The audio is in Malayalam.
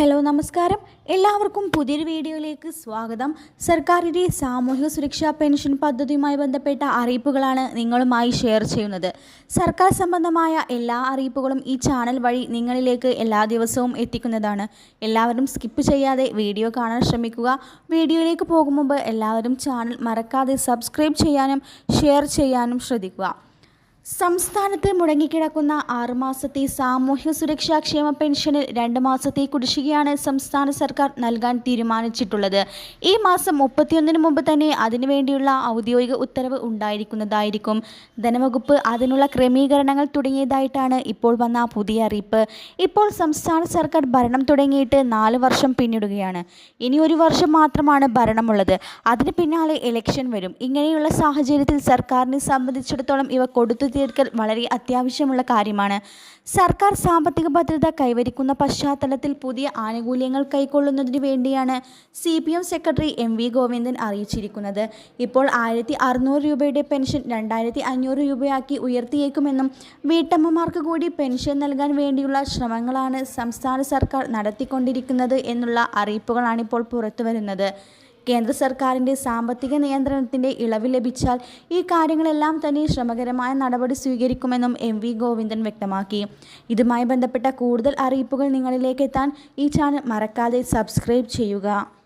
ഹലോ നമസ്കാരം. എല്ലാവർക്കും പുതിയൊരു വീഡിയോയിലേക്ക് സ്വാഗതം. സർക്കാരിന്റെ സാമൂഹിക സുരക്ഷാ പെൻഷൻ പദ്ധതിയുമായി ബന്ധപ്പെട്ട അറിയിപ്പുകളാണ് നിങ്ങളുമായി ഷെയർ ചെയ്യുന്നത്. സർക്കാർ സംബന്ധമായ എല്ലാ അറിയിപ്പുകളും ഈ ചാനൽ വഴി നിങ്ങളിലേക്ക് എല്ലാ ദിവസവും എത്തിക്കുന്നതാണ്. എല്ലാവരും സ്കിപ്പ് ചെയ്യാതെ വീഡിയോ കാണാൻ ശ്രമിക്കുക. വീഡിയോയിലേക്ക് പോകും മുമ്പ് എല്ലാവരും ചാനൽ മറക്കാതെ സബ്സ്ക്രൈബ് ചെയ്യാനും ഷെയർ ചെയ്യാനും ശ്രദ്ധിക്കുക. സംസ്ഥാനത്ത് മുടങ്ങിക്കിടക്കുന്ന ആറുമാസത്തെ സാമൂഹ്യ സുരക്ഷാ ക്ഷേമ പെൻഷനിൽ രണ്ട് മാസത്തെ കുടിശ്ശികയാണ് സംസ്ഥാന സർക്കാർ നൽകാൻ തീരുമാനിച്ചിട്ടുള്ളത്. ഈ മാസം മുപ്പത്തിയൊന്നിന് മുമ്പ് തന്നെ അതിനുവേണ്ടിയുള്ള ഔദ്യോഗിക ഉത്തരവ് ഉണ്ടായിരിക്കുന്നതായിരിക്കും. ധനവകുപ്പ് അതിനുള്ള ക്രമീകരണങ്ങൾ തുടങ്ങിയതായിട്ടാണ് ഇപ്പോൾ വന്ന പുതിയ അറിയിപ്പ്. ഇപ്പോൾ സംസ്ഥാന സർക്കാർ ഭരണം തുടങ്ങിയിട്ട് നാല് വർഷം പിന്നിടുകയാണ്. ഇനി ഒരു വർഷം മാത്രമാണ് ഭരണമുള്ളത്. അതിന് പിന്നാലെ ഇലക്ഷൻ വരും. ഇങ്ങനെയുള്ള സാഹചര്യത്തിൽ സർക്കാരിനെ സംബന്ധിച്ചിടത്തോളം ഇവ കൊടുത്തു തീർക്കൽ വളരെ അത്യാവശ്യമുള്ള കാര്യമാണ്. സർക്കാർ സാമ്പത്തിക ഭദ്രത കൈവരിക്കുന്ന പശ്ചാത്തലത്തിൽ പുതിയ ആനുകൂല്യങ്ങൾ കൈക്കൊള്ളുന്നതിന് വേണ്ടിയാണ് C P M secretary M V Govindan അറിയിച്ചിരിക്കുന്നത്. ഇപ്പോൾ ആയിരത്തി അറുന്നൂറ് രൂപയുടെ പെൻഷൻ രണ്ടായിരത്തി അഞ്ഞൂറ് രൂപയാക്കി ഉയർത്തിയേക്കുമെന്നും വീട്ടമ്മമാർക്ക് കൂടി പെൻഷൻ നൽകാൻ വേണ്ടിയുള്ള ശ്രമങ്ങളാണ് സംസ്ഥാന സർക്കാർ നടത്തിക്കൊണ്ടിരിക്കുന്നത് എന്നുള്ള അറിയിപ്പുകളാണിപ്പോൾ പുറത്തുവരുന്നത്. കേന്ദ്ര സർക്കാരിന്റെ സാമ്പത്തിക നിയന്ത്രണത്തിന്റെ ഇളവ് ലഭിച്ചാൽ ഈ കാര്യങ്ങളെല്ലാം തന്നെ ശ്രമകരമായ നടപടി സ്വീകരിക്കുമെന്നും എം വി ഗോവിന്ദൻ വ്യക്തമാക്കി. ഇതുമായി ബന്ധപ്പെട്ട കൂടുതൽ അറിയിപ്പുകൾ നിങ്ങളിലേക്ക് എത്താൻ ഈ ചാനൽ മറക്കാതെ സബ്സ്ക്രൈബ് ചെയ്യുക.